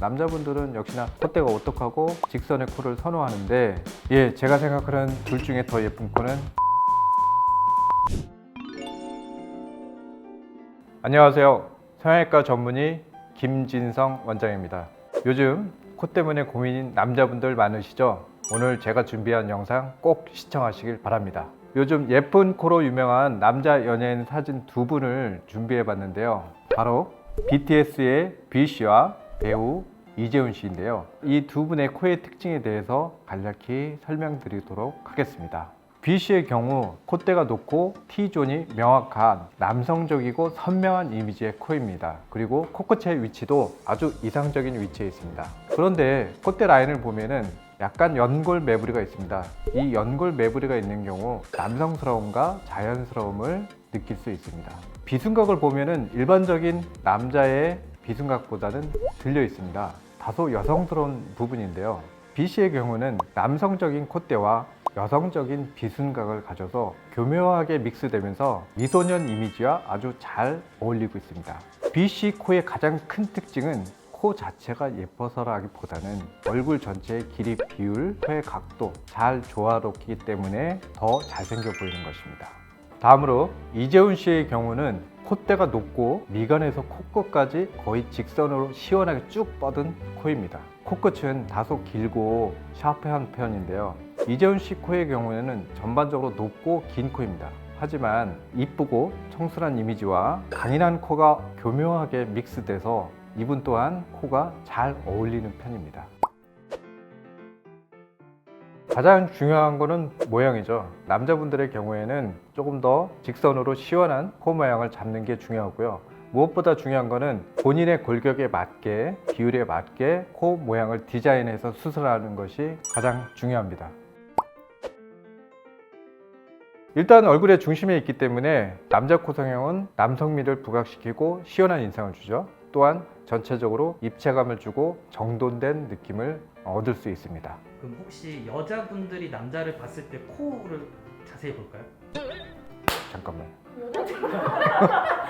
남자분들은 역시나 콧대가 오똑하고 직선의 코를 선호하는데 예 제가 생각하는 둘 중에 더 예쁜 코는? 안녕하세요. 성형외과 전문의 김진성 원장입니다. 요즘 코 때문에 고민인 남자분들 많으시죠? 오늘 제가 준비한 영상 꼭 시청하시길 바랍니다. 요즘 예쁜 코로 유명한 남자 연예인 사진 두 분을 준비해 봤는데요. 바로 BTS의 B 씨와 배우 이재훈 씨인데요. 이 두 분의 코의 특징에 대해서 간략히 설명드리도록 하겠습니다. B 씨의 경우 콧대가 높고 T존이 명확한 남성적이고 선명한 이미지의 코입니다. 그리고 코끝의 위치도 아주 이상적인 위치에 있습니다. 그런데 콧대 라인을 보면은 약간 연골 매부리가 있습니다. 이 연골 매부리가 있는 경우 남성스러움과 자연스러움을 느낄 수 있습니다. 비순각을 보면은 일반적인 남자의 비순각보다는 들려 있습니다. 다소 여성스러운 부분인데요. B 씨의 경우는 남성적인 콧대와 여성적인 비순각을 가져서 교묘하게 믹스되면서 미소년 이미지와 아주 잘 어울리고 있습니다. B 씨 코의 가장 큰 특징은 코 자체가 예뻐서라기보다는 얼굴 전체의 길이 비율, 코의 각도 잘 조화롭기 때문에 더 잘생겨 보이는 것입니다. 다음으로 이재훈 씨의 경우는 콧대가 높고 미간에서 코끝까지 거의 직선으로 시원하게 쭉 뻗은 코입니다. 코끝은 다소 길고 샤프한 편인데요. 이재훈 씨 코의 경우에는 전반적으로 높고 긴 코입니다. 하지만 이쁘고 청순한 이미지와 강인한 코가 교묘하게 믹스돼서 이분 또한 코가 잘 어울리는 편입니다. 가장 중요한 거는 모양이죠. 남자분들의 경우에는 조금 더 직선으로 시원한 코 모양을 잡는 게 중요하고요. 무엇보다 중요한 거는 본인의 골격에 맞게 비율에 맞게 코 모양을 디자인해서 수술하는 것이 가장 중요합니다. 일단 얼굴의 중심에 있기 때문에 남자 코 성형은 남성미를 부각시키고 시원한 인상을 주죠. 또한 전체적으로 입체감을 주고 정돈된 느낌을 얻을 수 있습니다. 그럼 혹시 여자분들이 남자를 봤을 때 코를 자세히 볼까요? 잠깐만.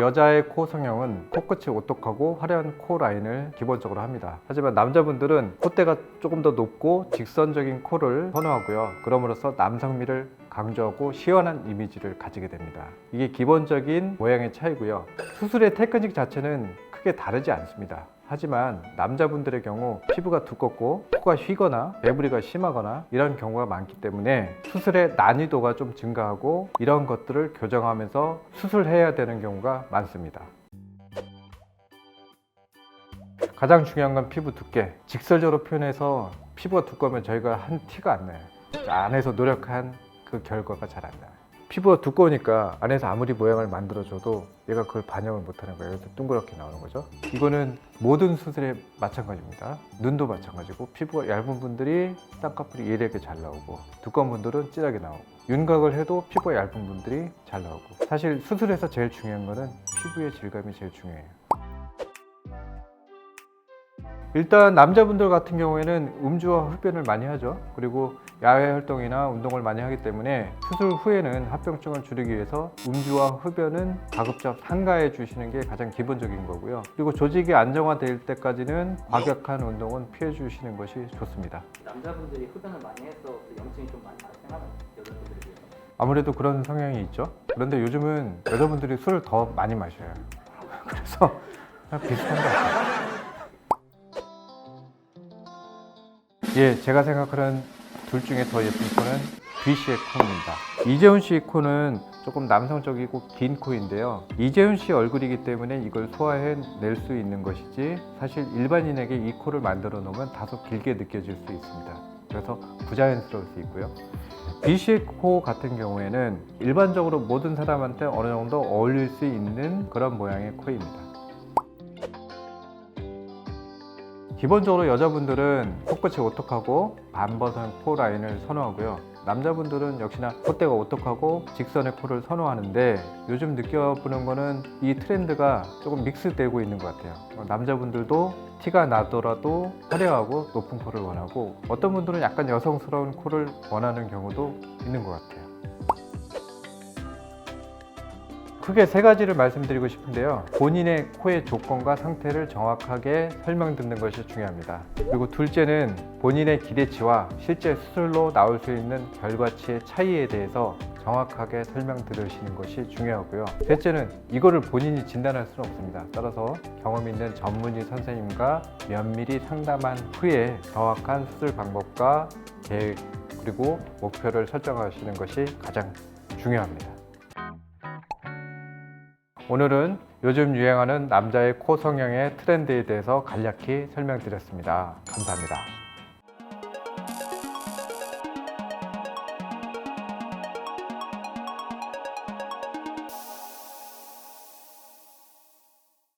여자의 코 성형은 코끝이 오똑하고 화려한 코 라인을 기본적으로 합니다. 하지만 남자분들은 콧대가 조금 더 높고 직선적인 코를 선호하고요. 그럼으로써 남성미를 강조하고 시원한 이미지를 가지게 됩니다. 이게 기본적인 모양의 차이고요. 수술의 테크닉 자체는 크게 다르지 않습니다. 하지만 남자분들의 경우 피부가 두껍고 코가 휘거나 매부리가 심하거나 이런 경우가 많기 때문에 수술의 난이도가 좀 증가하고 이런 것들을 교정하면서 수술해야 되는 경우가 많습니다. 가장 중요한 건 피부 두께. 직설적으로 표현해서 피부가 두꺼우면 저희가 한 티가 안 나요. 안에서 노력한 그 결과가 잘 안 나요. 피부가 두꺼우니까 안에서 아무리 모양을 만들어줘도 얘가 그걸 반영을 못하는 거예요. 그래서 둥그렇게 나오는 거죠. 이거는 모든 수술에 마찬가지입니다. 눈도 마찬가지고 피부가 얇은 분들이 쌍꺼풀이 이렇게 잘 나오고 두꺼운 분들은 진하게 나오고 윤곽을 해도 피부가 얇은 분들이 잘 나오고 사실 수술에서 제일 중요한 거는 피부의 질감이 제일 중요해요. 일단 남자분들 같은 경우에는 음주와 흡연을 많이 하죠. 그리고 야외 활동이나 운동을 많이 하기 때문에 수술 후에는 합병증을 줄이기 위해서 음주와 흡연은 가급적 삼가해 주시는 게 가장 기본적인 거고요. 그리고 조직이 안정화될 때까지는 과격한 운동은 피해 주시는 것이 좋습니다. 남자분들이 흡연을 많이 해서 그 염증이 좀 많이 발생하는 여자분들에 비해서 아무래도 그런 성향이 있죠. 그런데 요즘은 여자분들이 술을 더 많이 마셔요. 그래서 비슷한 것 같아요. 예, 제가 생각하는 둘 중에 더 예쁜 코는 B 씨의 코입니다. 이재훈 씨 코는 조금 남성적이고 긴 코인데요. 이재훈 씨 얼굴이기 때문에 이걸 소화해낼 수 있는 것이지 사실 일반인에게 이 코를 만들어 놓으면 다소 길게 느껴질 수 있습니다. 그래서 부자연스러울 수 있고요. B 씨의 코 같은 경우에는 일반적으로 모든 사람한테 어느 정도 어울릴 수 있는 그런 모양의 코입니다. 기본적으로 여자분들은 코끝이 오똑하고 반버선 코 라인을 선호하고요. 남자분들은 역시나 콧대가 오똑하고 직선의 코를 선호하는데 요즘 느껴보는 거는 이 트렌드가 조금 믹스되고 있는 것 같아요. 어, 남자분들도 티가 나더라도 화려하고 높은 코를 원하고 어떤 분들은 약간 여성스러운 코를 원하는 경우도 있는 것 같아요. 크게 세 가지를 말씀드리고 싶은데요. 본인의 코의 조건과 상태를 정확하게 설명 듣는 것이 중요합니다. 그리고 둘째는 본인의 기대치와 실제 수술로 나올 수 있는 결과치의 차이에 대해서 정확하게 설명 들으시는 것이 중요하고요. 셋째는 이거를 본인이 진단할 수는 없습니다. 따라서 경험 있는 전문의 선생님과 면밀히 상담한 후에 정확한 수술 방법과 계획 그리고 목표를 설정하시는 것이 가장 중요합니다. 오늘은 요즘 유행하는 남자의 코 성형의 트렌드에 대해서 간략히 설명드렸습니다. 감사합니다.